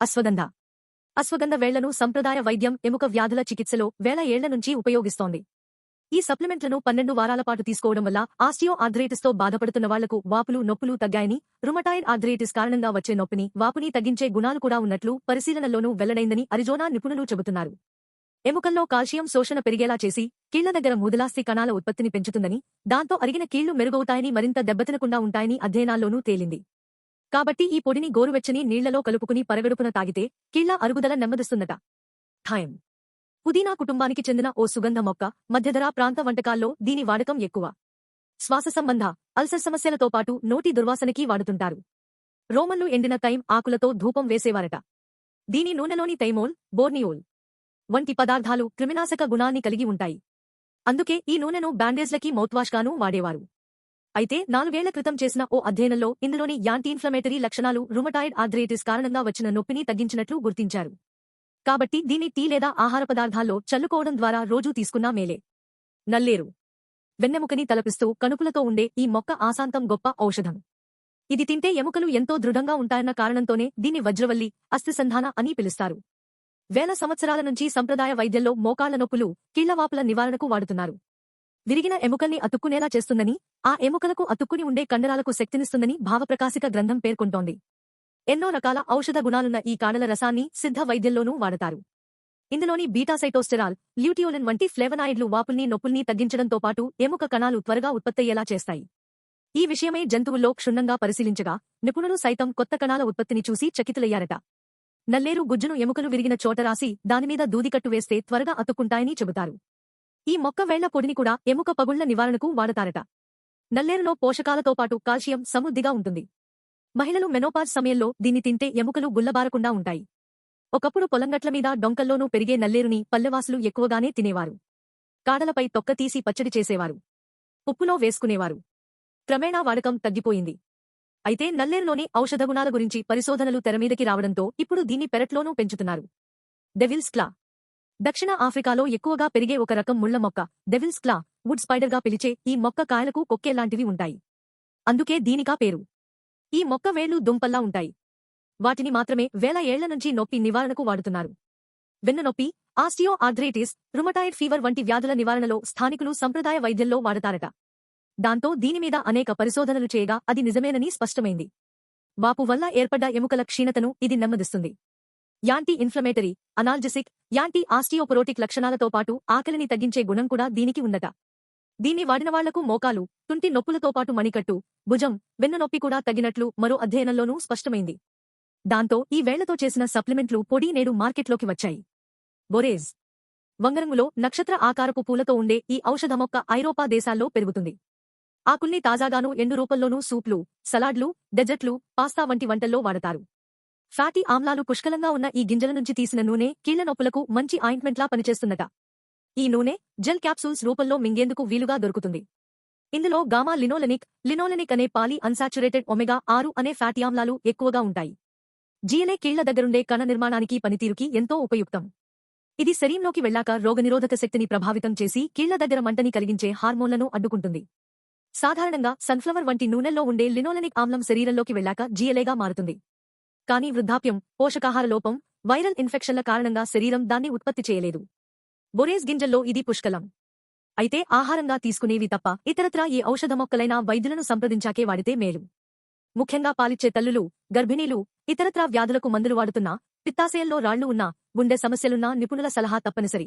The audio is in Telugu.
అశ్వగంధ. అశ్వగంధ వేళ్ళను సంప్రదాయ వైద్యం ఎముక వ్యాధుల చికిత్సలో వేల ఏళ్ళ నుంచి ఉపయోగిస్తోంది. ఈ సప్లిమెంట్లను పన్నెండు వారాల పాటు తీసుకోవడం వల్ల ఆస్టియో ఆర్థరైటిస్తో బాధపడుతున్న వాళ్ళకు వాపులు నొప్పులు తగ్గాయని రుమటాయిడ్ ఆర్థరైటిస్ కారణంగా వచ్చే నొప్పిని వాపుని తగ్గించే గుణాలు కూడా ఉన్నట్లు పరిశీలనలోనూ వెల్లడైందని అరిజోనా నిపుణులు చెబుతున్నారు. ఎముకల్లో కాల్షియం శోషణ పెరిగేలా చేసి కీళ్ళ దగ్గర ముదలాస్తి కణాల ఉత్పత్తిని పెంచుతుందని దాంతో అరిగిన కీళ్ళు మెరుగవుతాయని మరింత దెబ్బతినకుండా ఉంటాయని అధ్యయనాల్లోనూ తేలింది. కాబట్టి ఈ పొడిని గోరువెచ్చని నీళ్ళలో కలుపుకుని పరగడుపున తాగితే కీళ్ళ అరుగుదల నెమ్మదిస్తుందట. థాయం పుదీనా కుటుంబానికి చెందిన ఓ సుగంధ మొక్క మధ్యధరా ప్రాంత వంటకాల్లో దీని వాడకం ఎక్కువ. శ్వాస సంబంధ అల్సర్ సమస్యలతో పాటు నోటి దుర్వాసనకి వాడుతుంటారు. రోమన్లు ఎండిన తైం ఆకులతో ధూపం వేసేవారట. దీని నూనెలోని తైమోల్ బోర్నియోల్ వంటి పదార్థాలు క్రిమినాశక గుణాన్ని కలిగి ఉంటాయి. అందుకే ఈ నూనెను బ్యాండేజ్లకి మౌత్వాష్గానూ వాడేవారు. అయితే నాలుగేళ్ళ క్రితం చేసిన ఓ అధ్యయనంలో ఇందులోని యాంటీ ఇన్ఫ్లమేటరీ లక్షణాలు రుమటాయిడ్ ఆర్థరైటిస్ కారణంగా వచ్చిన నొప్పిని తగ్గించినట్లు గుర్తించారు. కాబట్టి దీన్ని టీ లేదా ఆహార పదార్థాల్లో చల్లుకోవడం ద్వారా రోజూ తీసుకున్నా మేలే. నల్లేరు. వెన్నెముకని తలపిస్తూ కణుపులతో ఉండే ఈ మొక్క ఆశాంతం గొప్ప ఔషధం. ఇది తింటే ఎముకలు ఎంతో దృఢంగా ఉంటాయన్న కారణంతోనే దీన్ని వజ్రవల్లి అస్థిసంధాన అని పిలుస్తారు. వేల సంవత్సరాల నుంచి సంప్రదాయ వైద్యంలో మోకాళ్ళ నొప్పులు కీళ్ళవాపుల నివారణకు వాడుతున్నారు. విరిగిన ఎముకల్ని అతుక్కునేలా చేస్తుందని ఆ ఎముకలకు అతుక్కుని ఉండే కండరాలకు శక్తినిస్తుందని భావప్రకాశిక గ్రంథం పేర్కొంటోంది. ఎన్నో రకాల ఔషధ గుణాలున్న ఈ కాడల రసాన్ని సిద్ధ వైద్యంలోనూ వాడతారు. ఇందులోని బీటాసైటోస్టెరాల్ ల్యూటియోలిన్ వంటి ఫ్లేవనాయిడ్లు వాపుల్ని నొప్పుల్ని తగ్గించడంతో పాటు ఎముక కణాలు త్వరగా ఉత్పత్తయ్యేలా చేస్తాయి. ఈ విషయమై జంతువుల్లో క్షుణ్ణంగా పరిశీలించగా నిపుణులు సైతం కొత్త కణాల ఉత్పత్తిని చూసి చకితులయ్యారట. నల్లేరు గుజ్జును ఎముకలు విరిగిన చోట రాసి దానిమీద దూదికట్టు వేస్తే త్వరగా అతుక్కుంటాయని చెబుతారు. ఈ మొక్క వేళ్ళ పొడిని కూడా ఎముక పగుళ్ళ నివారణకు వాడతారట. నల్లేరులో పోషకాలతో పాటు కాల్షియం సమృద్ధిగా ఉంటుంది. మహిళలు మెనోపాజ్ సమయంలో దీన్ని తింటే ఎముకలు గుల్లబారకుండా ఉంటాయి. ఒకప్పుడు పొలంగట్ల మీద డొంకల్లోనూ పెరిగే నల్లేరుని పల్లెవాసులు ఎక్కువగానే తినేవారు. కాడలపై తొక్క తీసి పచ్చడి చేసేవారు. ఉప్పులో వేసుకునేవారు. క్రమేణా వాడకం తగ్గిపోయింది. అయితే నల్లేరులోని ఔషధ గుణాల గురించి పరిశోధనలు తెరమీదకి రావడంతో ఇప్పుడు దీన్ని పెరట్లోనూ పెంచుతున్నారు. డెవిల్స్ క్లా దక్షిణ ఆఫ్రికాలో ఎక్కువగా పెరిగే ఒక రకం ముళ్ళ మొక్క డెవిల్స్ క్లా వుడ్ స్పైడర్గా పిలిచే ఈ మొక్క కాయలకు కొక్కేలాంటివి ఉంటాయి. అందుకే దీనికా పేరు. ఈ మొక్క వేళ్ళు దుంపల్లా ఉంటాయి. వాటిని మాత్రమే వేల ఏళ్ళ నుంచి నొప్పి నివారణకు వాడుతున్నారు. వెన్నునొప్పి ఆస్టియో ఆర్థరైటిస్ రుమటాయిడ్ ఫీవర్ వంటి వ్యాధుల నివారణలో స్థానికులు సంప్రదాయ వైద్యంలో వాడతారట. దాంతో దీనిమీద అనేక పరిశోధనలు చేయగా అది నిజమేనని స్పష్టమైంది. వాపు వల్ల ఏర్పడ్డ ఎముకల క్షీణతను ఇది నెమ్మదిస్తుంది. Anti inflammatory analgesic anti osteoporotic లక్షణాలతో పాటు ఆకలిని తగ్గించే గుణం కూడా దీనికి ఉందట దీన్ని వాడిన వాళ్ళకు మోకాలు తుంటి నొప్పులతో పాటు మణికట్టు భుజం వెన్నునొప్పి కూడా తగినట్లు మరో అధ్యయనంలోనూ స్పష్టమైంది. దాంతో ఈ వేళ్ళతో చేసిన సప్లిమెంట్లు పొడి నేడు మార్కెట్లోకి వచ్చాయి. బొరేజ్ వంగరంగులో నక్షత్ర ఆకారపు పూలతో ఉండే ఈ ఔషధ మొక్క ఐరోపా దేశాల్లో పెరుగుతుంది. ఆకుల్ని తాజాగాను ఎండు రూపంలోనూ సూప్లు సలాడ్లు డెజర్ట్లు పాస్తా వంటి వంటల్లో వాడతారు. ఫ్యాటీ ఆమ్లాలు పుష్కలంగా ఉన్న ఈ గింజల నుంచి తీసిన నూనె కీళ్ళ నొప్పులకు మంచి ఆయింట్మెంట్లా పనిచేస్తుందట ఈ నూనె జెల్ క్యాప్సూల్స్ రూపంలో మింగేందుకు వీలుగా దొరుకుతుంది. ఇందులో గామా లినోలెనిక్ లినోలెనిక్ అనే పాలీ అన్సాచురేటెడ్ ఒమెగా ఆరు అనే ఫ్యాటీ ఆమ్లాలు ఎక్కువగా ఉంటాయి. జీఎన్ఏ కీళ్ళ దగ్గరుండే కణ నిర్మాణానికి పనితీరుకి ఎంతో ఉపయుక్తం. ఇది శరీరంలోకి వెళ్ళాక రోగనిరోధక శక్తిని ప్రభావితం చేసి కీళ్ళ దగ్గర మంటని కలిగించే హార్మోన్లను అడ్డుకుంటుంది. సాధారణంగా సన్ఫ్లవర్ వంటి నూనెల్లో ఉండే లినోలెనిక్ ఆమ్లం శరీరంలోకి వెళ్ళాక జీఎలేగా మారుతుంది. కానీ వృద్ధాప్యం పోషకాహార లోపం వైరల్ ఇన్ఫెక్షన్ల కారణంగా శరీరం దాన్ని ఉత్పత్తి చేయలేదు. బొరేస్ గింజల్లో ఇది పుష్కలం. అయితే ఆహారంగా తీసుకునేవి తప్ప ఇతరత్రా ఈ ఔషధ మొక్కలైనా వైద్యులను సంప్రదించాకే వాడితే మేలు. ముఖ్యంగా పాలిచ్చే తల్లులు గర్భిణీలు ఇతరత్రా వ్యాధులకు మందులు వాడుతున్నా పిత్తాశయంలో రాళ్ళు ఉన్నా గుండె సమస్యలున్నా నిపుణుల సలహా తప్పనిసరి.